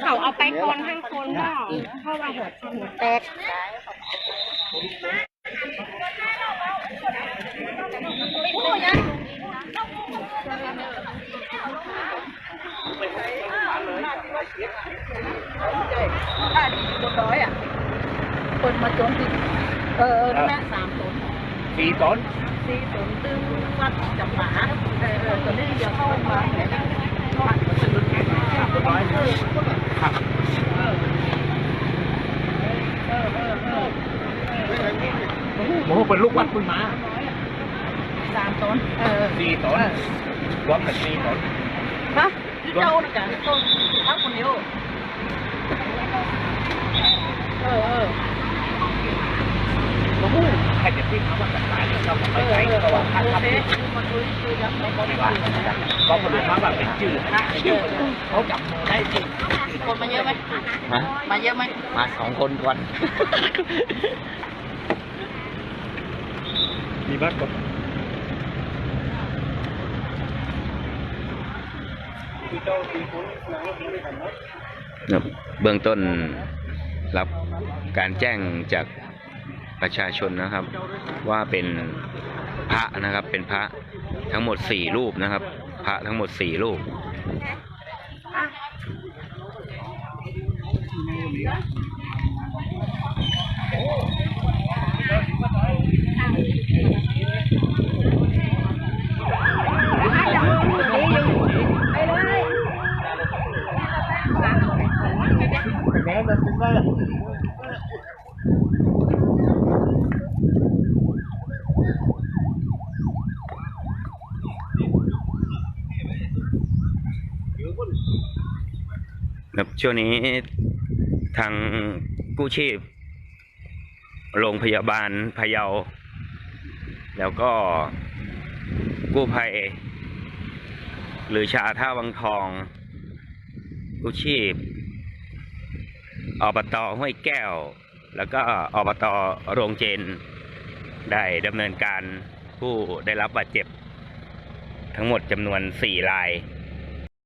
เขาเอาไปคนทั้งคนเนาะเพราะว่าหัวหัวแตกถ้าดีบนร้อยอะ คนมาโจมตีเออเออนั่นแหละสามตนสี่ตนสี่ตนตึ้งวัดจับหมาเออเออตอนนี้เดี๋ยวเข้ามาเนี่ยนะ ร้อยครับ โอ้โหเป็นลูกวัดคุณมาสามตนเออสี่ตนรวมเป็นสี่ตนฮะที่เจ้าน่ะจ้ะต้นทั้งคนเดียวเออเออโอ้โห ใครจะพิมพ์คำว่าสายเราเอไม่อใช่เออระหว่างเอท่านอครับเฟซมาคุยคุยกันในบริไม่ษัว่าทก็ผลิตมาว่าเป็นชื่อชื่อเขาจับมือได้จริงคนมาเยอะไหมฮะมาเยอะไหมมาสองคนก่อน มีบัตรกดครับเบื้องต้นรับการแจ้งจาก ประชาชนนะครับ ว่าเป็นพระนะครับ เป็นพระทั้งหมดสี่รูปนะครับ พระทั้งหมดสี่รูปแม้จะเป็นว่า ครับช่วงนี้ทางกู้ชีพ โรงพยาบาลพะเยา แล้วก็กู้ภัย หรือชาท่าวังทอง กู้ชีพอบตห้วยแก้ว แล้วก็อบตโรงเจน ได้ดำเนินการผู้ได้รับบาดเจ็บ ทั้งหมดจำนวน4ราย